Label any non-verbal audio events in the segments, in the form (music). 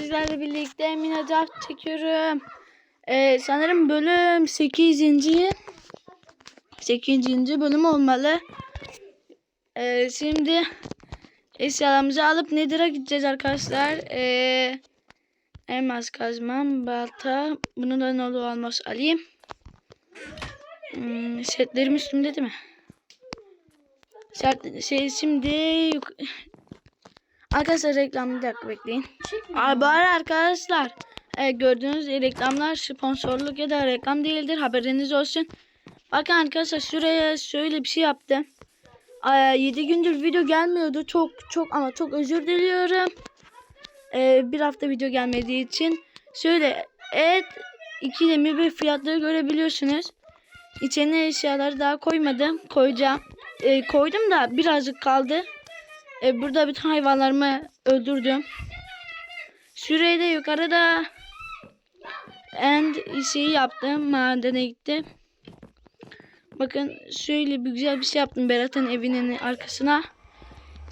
sizlerle birlikte Minecraft çekiyorum. Ee, sanırım bölüm 8. 8. bölüm olmalı. Ee, şimdi eşyalarımızı alıp Nether'a gideceğiz arkadaşlar. Ee, elmas kazmam, balta. Bunu da ne olur olmaz alayım. Hmm, setlerim üstümde değil mi? Set, şey, şimdi Arkadaşlar reklam bir dakika bekleyin. Aa, bari arkadaşlar e, gördüğünüz reklamlar sponsorluk ya da reklam değildir haberiniz olsun. Bakın arkadaşlar şuraya şöyle bir şey yaptım. 7 gündür video gelmiyordu. Çok çok ama çok özür diliyorum. E, bir hafta video gelmediği için. Şöyle et 2.21 fiyatları görebiliyorsunuz. İçine eşyaları daha koymadım. Koyacağım. E, koydum da birazcık kaldı. E, burada bütün hayvanlarımı öldürdüm. Da yukarıda end şeyi yaptım. Madene gittim. Bakın şöyle bir güzel bir şey yaptım Berat'ın evinin arkasına.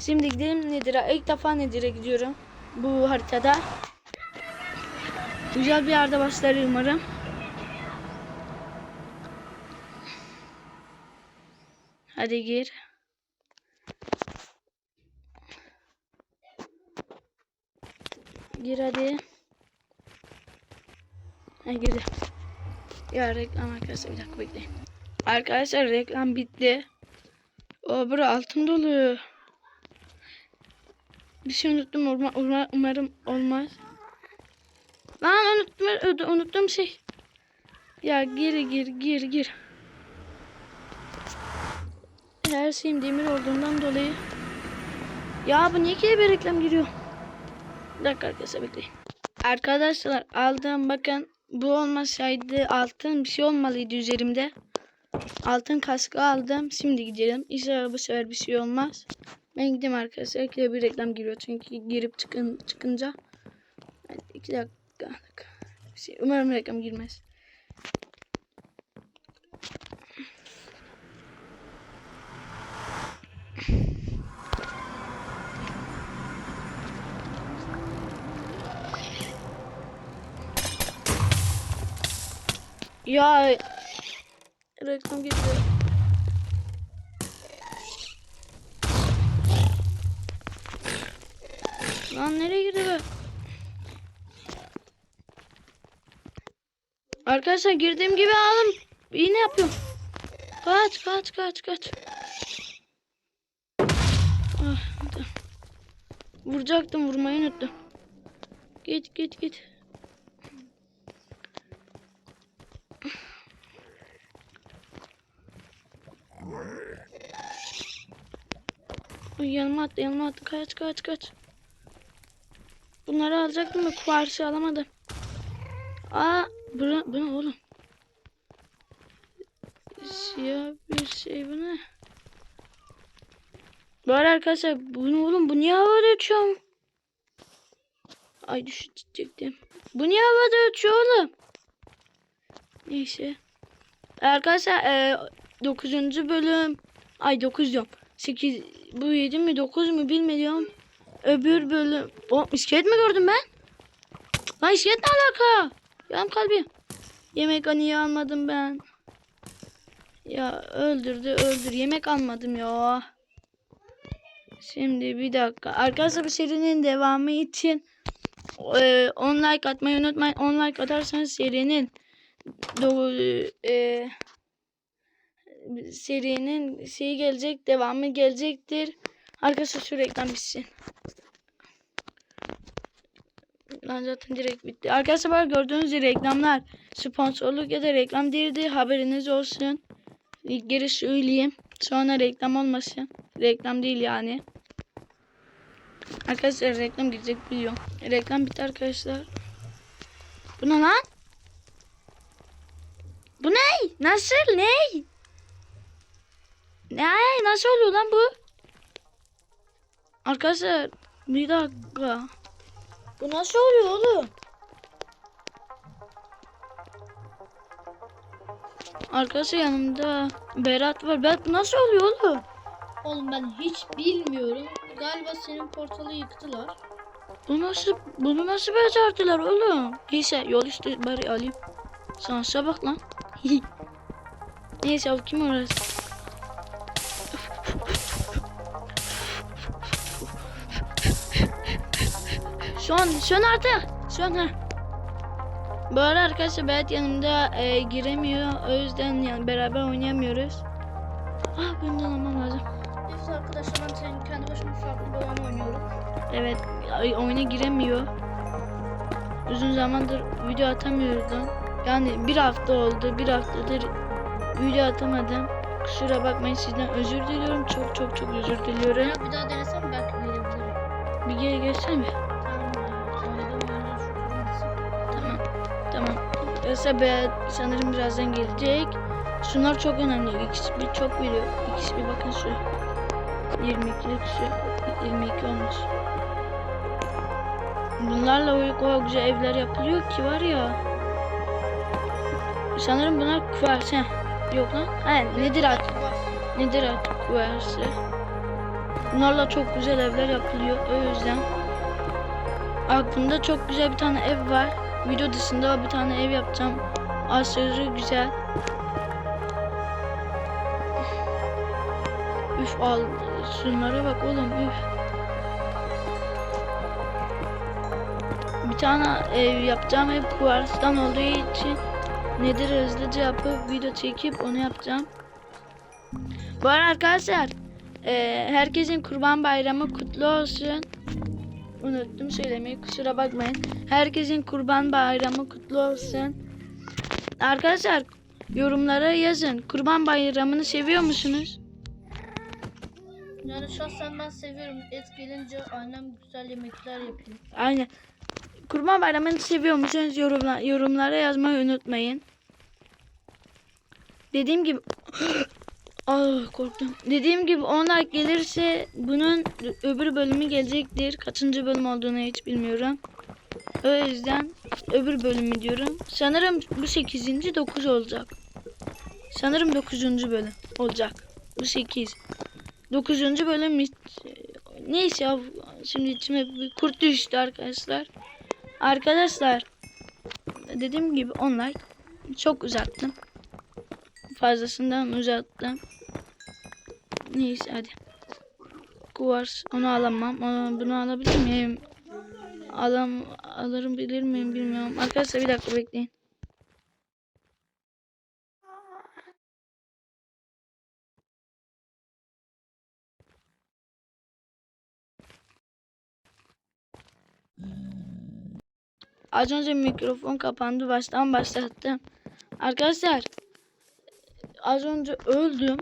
Şimdi gidelim Nedir'e. İlk defa Nedir'e gidiyorum. Bu haritada. Güzel bir yerde başlar umarım. Hadi gir. Gir hadi. Ha girdi. Ya reklam arkadaşlar bir dakika bekleyin. Arkadaşlar reklam bitti. O bura altın dolu. Bir şey unuttum urma, urma- umarım olmaz. Lan unuttum unuttum şey. Ya gir gir gir gir. Her şeyim demir olduğundan dolayı. Ya bu niye ki bir reklam giriyor? Dakika arkadaşlar bekleyin. Arkadaşlar aldım bakın bu olmasaydı altın bir şey olmalıydı üzerimde. Altın kaskı aldım. Şimdi gidelim. İnşallah bu sefer bir şey olmaz. Ben gideyim arkadaşlar. İkide bir reklam giriyor çünkü girip çıkın çıkınca. Yani iki dakika. Şey. Umarım reklam girmez. Ya reklam gidiyor. Lan nereye girdi be? Arkadaşlar girdiğim gibi aldım. Yine yapıyorum. Kaç kaç kaç kaç. Ah. Vuracaktım vurmayı unuttum. Git git git. Ay, yanıma attı yanıma attı kaç kaç kaç. Bunları alacaktım da kuvarşı alamadım. Aa bu, bu ne oğlum? Siyah bir şey bu ne? Arada arkadaşlar bu ne oğlum bu niye havada uçuyor? Ay düşecektim. Bu niye havada uçuyor oğlum? Neyse. Arkadaşlar e, 9. bölüm ay 9 diyorum. 8 bu 7 mi 9 mu bilmiyorum. Öbür bölüm. O iskelet mi gördüm ben? Lan iskelet ne alaka? Yanım kalbim. Yemek niye almadım ben? Ya öldürdü öldür. Yemek almadım ya. Şimdi bir dakika. Arkadaşlar bu serinin devamı için e, 10 like atmayı unutmayın. 10 like atarsanız serinin do- e, serinin şeyi gelecek, devamı gelecektir. Şu reklam bitsin. Lan zaten direkt bitti. Arkadaşlar gördüğünüz gibi reklamlar sponsorluk ya da reklam değildi. Haberiniz olsun. Geri söyleyeyim. Sonra reklam olmasın. Reklam değil yani. Arkadaşlar reklam gidecek biliyorum. Reklam bitti arkadaşlar. Bu ne lan? Bu ne? Nasıl? Ne? Ne? Nasıl oluyor lan bu? Arkadaşlar bir dakika. Bu nasıl oluyor oğlum? Arkadaşlar yanımda Berat var. Berat bu nasıl oluyor oğlum? Oğlum ben hiç bilmiyorum. Galiba senin portalı yıktılar. Bu nasıl, bunu nasıl becerdiler oğlum? Neyse yol üstü bari alayım. Sansa bak lan. (laughs) Neyse o kim orası? Son, son artık. Son ha. Bu arada arkadaşlar Berat yanımda e, giremiyor. O yüzden yani beraber oynayamıyoruz. Ah bundan almam lazım. Biz arkadaşlar ben senin kendi başıma farklı oyun oynuyorum. Evet oyuna giremiyor. Uzun zamandır video atamıyordum. Yani bir hafta oldu. Bir haftadır video atamadım. Kusura bakmayın sizden özür diliyorum. Çok çok çok özür diliyorum. Ya bir daha denesem belki verebilirim. Bir geri gelsene Be sanırım birazdan gelecek. Şunlar çok önemli. İkisi bir çok veriyor. İkisi bir bakın şu. 22'lik şu. 22 olmuş. Bunlarla o kadar güzel evler yapılıyor ki var ya. Sanırım bunlar kuvars. Heh. Yok lan. He, nedir artık? Nedir artık kuvarsı? Bunlarla çok güzel evler yapılıyor. O yüzden aklımda çok güzel bir tane ev var. Video dışında bir tane ev yapacağım. Aşırı güzel. Üf al şunlara bak oğlum üf. Bir tane ev yapacağım ev kuvarstan olduğu için nedir hızlıca yapıp video çekip onu yapacağım. Bu arada arkadaşlar eee, herkesin kurban bayramı kutlu olsun. Unuttum söylemeyi kusura bakmayın. Herkesin kurban bayramı kutlu olsun. Arkadaşlar yorumlara yazın. Kurban bayramını seviyor musunuz? Yani şahsen ben seviyorum. Et gelince annem güzel yemekler yapıyor. Aynen. Kurban bayramını seviyor musunuz? Yorumla, yorumlara yazmayı unutmayın. Dediğim gibi Ah korktum. Dediğim gibi 10 like gelirse bunun öbür bölümü gelecektir. Kaçıncı bölüm olduğunu hiç bilmiyorum. O yüzden öbür bölümü diyorum. Sanırım bu 8. 9 olacak. Sanırım 9. bölüm olacak. Bu 8. 9. bölüm hiç... Neyse ya şimdi içime bir kurt düştü arkadaşlar. Arkadaşlar dediğim gibi 10 like çok uzattım. Fazlasından uzattım. Neyse hadi. Kuvars onu alamam. Onu, bunu alabilir miyim? Alam alırım bilir miyim bilmiyorum. Arkadaşlar bir dakika bekleyin. Az önce mikrofon kapandı. Baştan başlattım. Arkadaşlar az önce öldüm.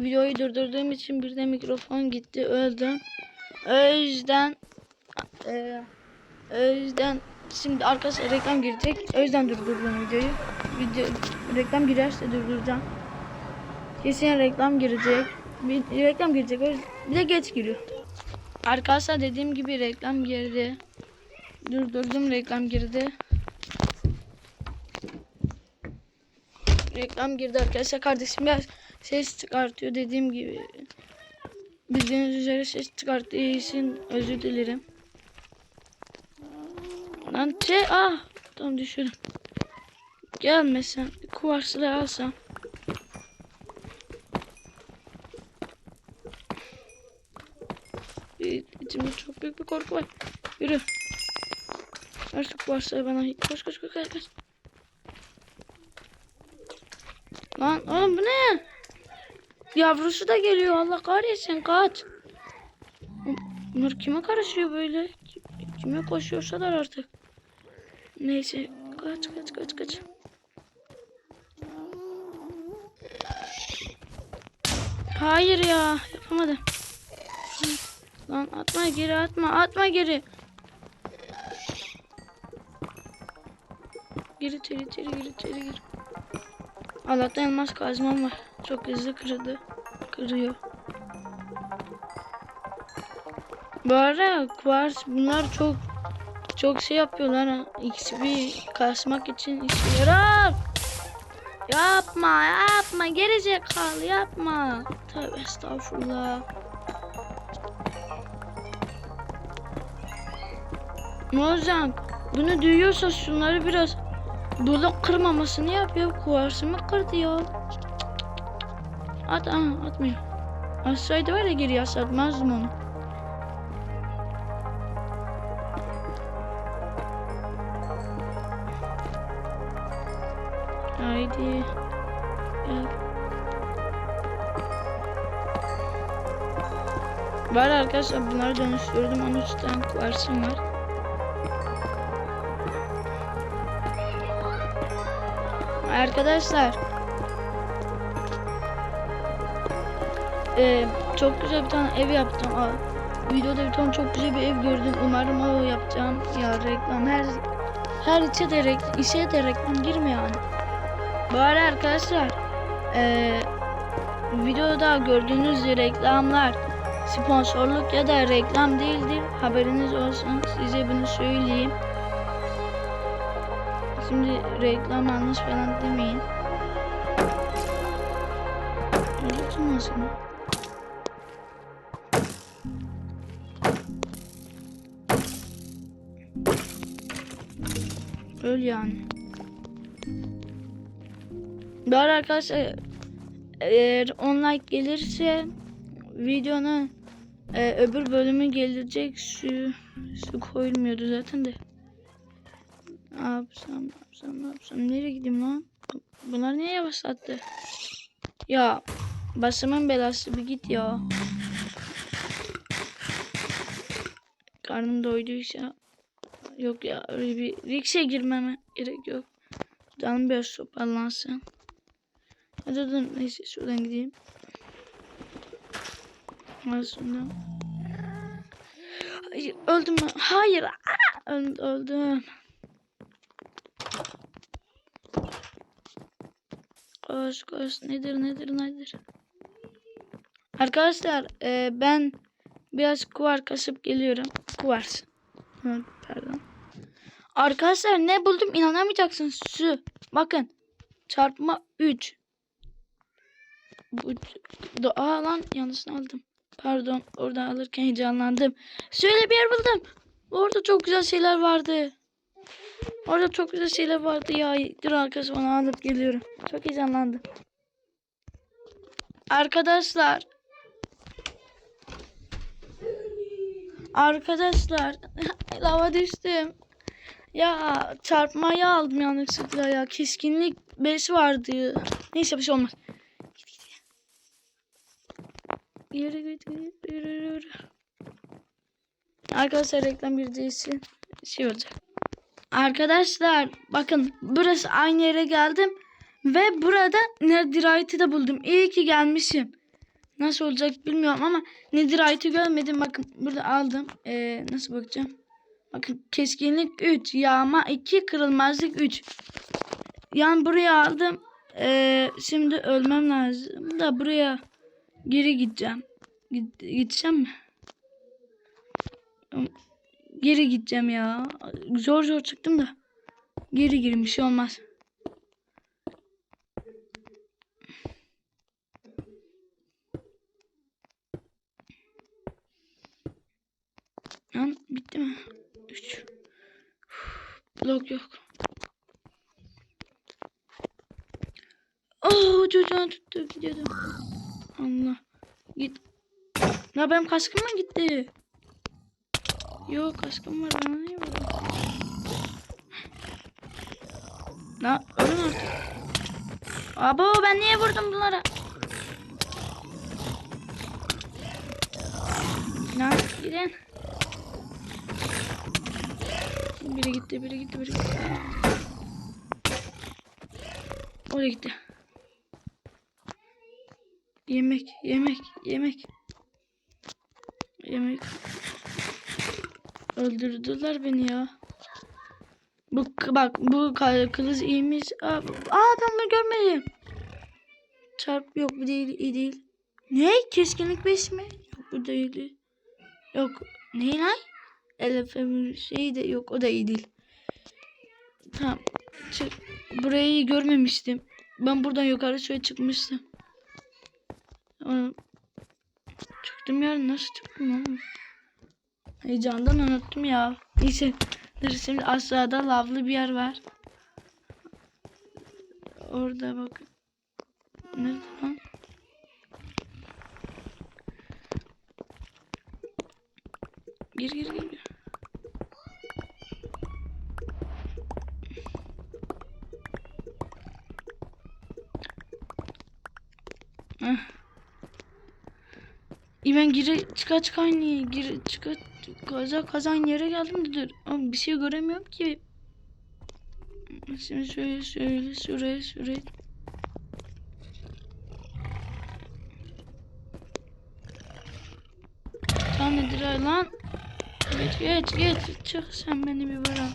Videoyu durdurduğum için bir de mikrofon gitti. Öldüm. O yüzden eee, o yüzden şimdi arkadaşlar reklam girecek. O yüzden durdurdum videoyu. Video reklam girerse durduracağım. Kesin reklam girecek. Bir, reklam girecek. Bir de geç giriyor. Arkadaşlar dediğim gibi reklam girdi. Durdurdum reklam girdi. Reklam girdi arkadaşlar. Kardeşim biraz ses çıkartıyor dediğim gibi. Bildiğiniz üzere ses çıkarttığı için özür dilerim. Lan te ah tam düşürdüm. Gelmesen kuvarsıları alsam. İçimde çok büyük bir korku var. Yürü. Şu kuvarsıları bana. Koş koş koş. koş. Lan oğlum bu ne? Yavrusu da geliyor Allah kahretsin kaç. Bunlar kime karışıyor böyle? Kime koşuyorsalar artık. Neyse kaç kaç kaç kaç. Hayır ya yapamadım. Lan atma geri atma atma geri. Gir içeri içeri gir içeri gir. Allah'tan elmas kazmam var. Çok hızlı kırıldı. Kırıyor. Bu ara kuvars bunlar çok çok şey yapıyorlar ha. XP kasmak için işe yarar. Yapma yapma gerizekalı yapma. Tövbe estağfurullah. Mozan bunu duyuyorsa şunları biraz blok kırmamasını yap ya. Kuvarsımı kırdı ya. At aha atmıyor. Atsaydı var ya geriye satmazdım onu. Haydi. Var arkadaşlar bunları dönüştürdüm. 13 tane kuvarsım var. Arkadaşlar eee, çok güzel bir tane ev yaptım. Aa, videoda bir tane çok güzel bir ev gördüm. Umarım o yapacağım. Ya reklam her her içe de reklam, işe de reklam girmiyor yani. Arada arkadaşlar eee, videoda gördüğünüz reklamlar sponsorluk ya da reklam değildir. Haberiniz olsun. Size bunu söyleyeyim. Şimdi reklam yanlış falan demeyin. Öyle tutmasın. Öyle yani. Arada arkadaşlar eğer 10 like gelirse videonun e, öbür bölümü gelecek su su koyulmuyordu zaten de. Ne yapsam, ne yapsam, ne yapsam? Nereye gideyim lan? Bunlar niye yavaşlattı? Ya başımın belası bir git ya. Karnım doyduysa yok ya öyle bir rikse girmeme gerek yok. Canım biraz toparlansın. Hadi dur neyse şuradan gideyim. Aslında. Hayır, öldüm mü? Hayır. Öldüm. Koş koş nedir nedir nedir? Arkadaşlar e, ben biraz kuvar kasıp geliyorum. Kuvars. Pardon. Arkadaşlar ne buldum inanamayacaksınız. Su. Bakın. Çarpma 3. Bu Do- Aa lan yanlışını aldım. Pardon orada alırken heyecanlandım. Şöyle bir yer buldum. Orada çok güzel şeyler vardı. Orada çok güzel şeyler vardı ya. Dur arkadaşlar onu alıp geliyorum. Çok heyecanlandım. Arkadaşlar. Arkadaşlar. (laughs) Lava düştüm. Ya çarpmayı aldım yanlışlıkla ya. Keskinlik 5 vardı. Neyse bir şey olmaz. Git git. Yürü git git. Yürü yürü. Arkadaşlar reklam bir değilsin. Şey olacak. Arkadaşlar bakın burası aynı yere geldim. Ve burada Netherite'i de buldum. İyi ki gelmişim. Nasıl olacak bilmiyorum ama Netherite'i görmedim. Bakın burada aldım. Ee, nasıl bakacağım? Bakın keskinlik 3, yağma 2, kırılmazlık 3. Yani buraya aldım. Ee, şimdi ölmem lazım da buraya geri gideceğim. Gid gideceğim mi? Geri gideceğim ya. Zor zor çıktım da. Geri girin bir şey olmaz. Lan bitti mi? 3 Blok yok. Oh çocuğun tuttu gidiyordum. Allah. Git. Ya benim kaskım mı gitti? Yok kaskım var bana niye vurdun? La ölün artık. Abo ben niye vurdum bunlara? Lan gidin. Biri gitti, biri gitti, biri gitti. Oraya gitti. Yemek, yemek, yemek. Yemek. Öldürdüler beni ya. Bu bak bu kılıç iyiymiş. Aa, aa ben bunu görmedim. Çarp yok bu değil iyi değil. Ne? Keskinlik 5 mi? Yok bu değil. Yok. Ne lan? Elef'in şeyi de yok o da iyi değil. Tamam. Çık. Burayı görmemiştim. Ben buradan yukarı şöyle çıkmıştım. Çıktım ya nasıl çıktım oğlum? Heyecandan unuttum ya. Neyse şimdi aşağıda lavlı bir yer var. Orada bak. Nerede lan? Gir gir gir. gir. Heh. İyi ben gire çıka çıka aynı yere gire çıka kaza kazan yere geldim de dur. Ama bir şey göremiyorum ki. Şimdi şöyle şöyle şuraya şuraya. Tam nedir lan? Geç geç geç çık sen beni bir bırak.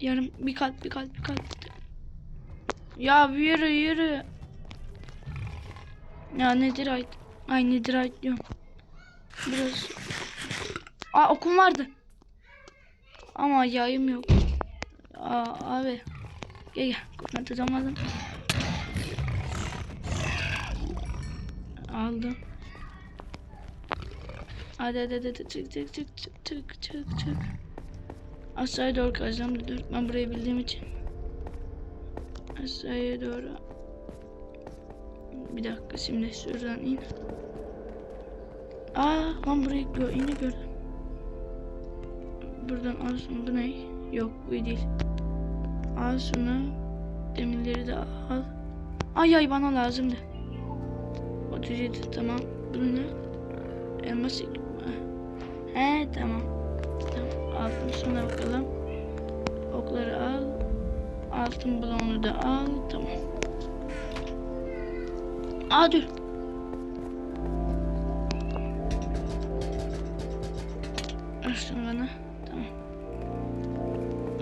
Yarım bir kalp bir kalp bir kalp. Ya yürü yürü. Ya nedir ay? Ay nedir diyorum. Biraz. Aa okum vardı. Ama yayım yok. Aa abi. Gel gel. Ben tutamadım. Aldım. Hadi hadi hadi çık çık çık çık çık çık çık. Aşağıya doğru kazacağım. Ben burayı bildiğim için. Aşağıya doğru. Bir dakika şimdi şuradan in. Aa lan burayı gö yine gördüm. Buradan al şunu. Bu ne? Yok bu değil. Al şunu. Demirleri de al. Ay ay bana lazımdı. 37 tamam. Bu ne? Elmas He tamam. Tamam aldım sonra bakalım. Okları al. Altın bloğunu da al. Tamam. Aa dur. Şunu bana. Tamam.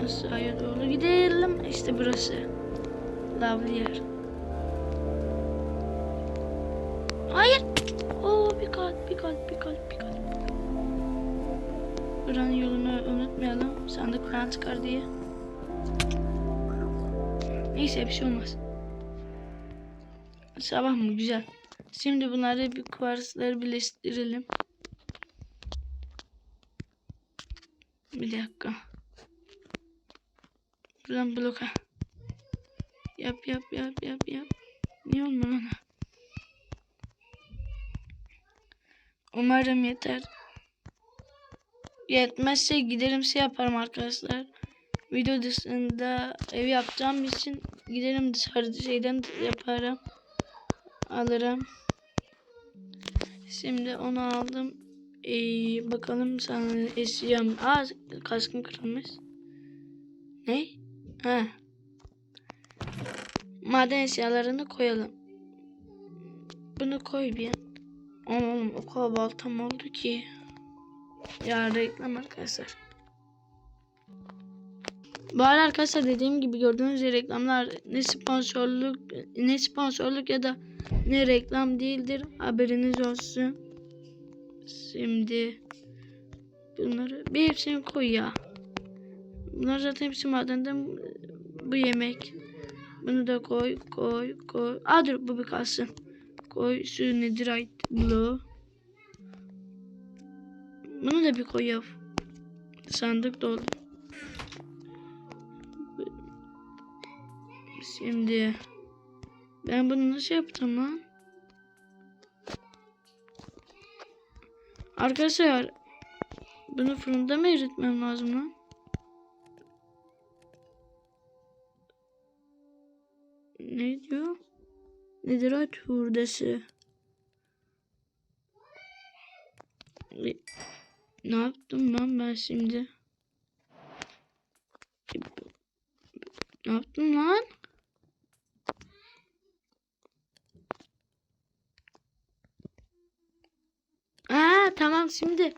Aşağıya doğru gidelim. İşte burası. Lavlı yer. Hayır. Oo bir kalp, bir kalp, bir kalp, bir kalp. Buranın yolunu unutmayalım. Sandık falan çıkar diye. Neyse bir şey olmaz. Sabah mı? Güzel. Şimdi bunları bir kuvarsları birleştirelim. Bir dakika. Buradan bloka. Yap yap yap yap yap. Niye olmuyor lan? Umarım yeter. Yetmezse giderim şey yaparım arkadaşlar. Video dışında ev yapacağım için giderim dışarıda şeyden yaparım. Alırım. Şimdi onu aldım. Ee, bakalım sana eşyam. Aa kaskım kırılmış. Ne? Ha. Maden eşyalarını koyalım. Bunu koy bir. Aman oğlum o kadar baltam oldu ki. Ya reklam arkadaşlar. Bu arada arkadaşlar dediğim gibi gördüğünüz reklamlar ne sponsorluk ne sponsorluk ya da ne reklam değildir. Haberiniz olsun. Şimdi bunları bir hepsini koy ya. Bunlar zaten hepsi madenden bu yemek. Bunu da koy koy koy. Aa dur bu bir kalsın. Koy şu netherite bloğu. Bunu da bir koy yap. Sandık doldu. Şimdi ben bunu nasıl yaptım lan? Arkadaşlar bunu fırında mı eritmem lazım lan? Ne diyor? Netherite hurdası. Ne ne yaptım lan ben şimdi? Ne yaptım lan? Aa tamam şimdi.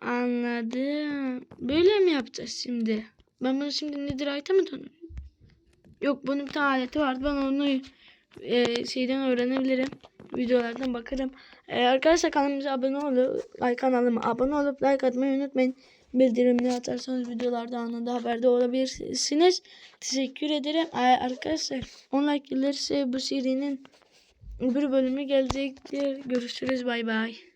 Anladım. Böyle mi yapacağız şimdi? Ben bunu şimdi Netherite'a mı tanıyorum? Yok bunun bir tane aleti vardı. Ben onu e, şeyden öğrenebilirim. Videolardan bakarım. E, arkadaşlar kanalımıza abone olup like kanalıma abone olup like atmayı unutmayın. Bildirimleri atarsanız videolarda anında haberde olabilirsiniz. Teşekkür ederim. E, arkadaşlar 10 like gelirse bu serinin öbür bölümü gelecektir. Görüşürüz. Bay bay.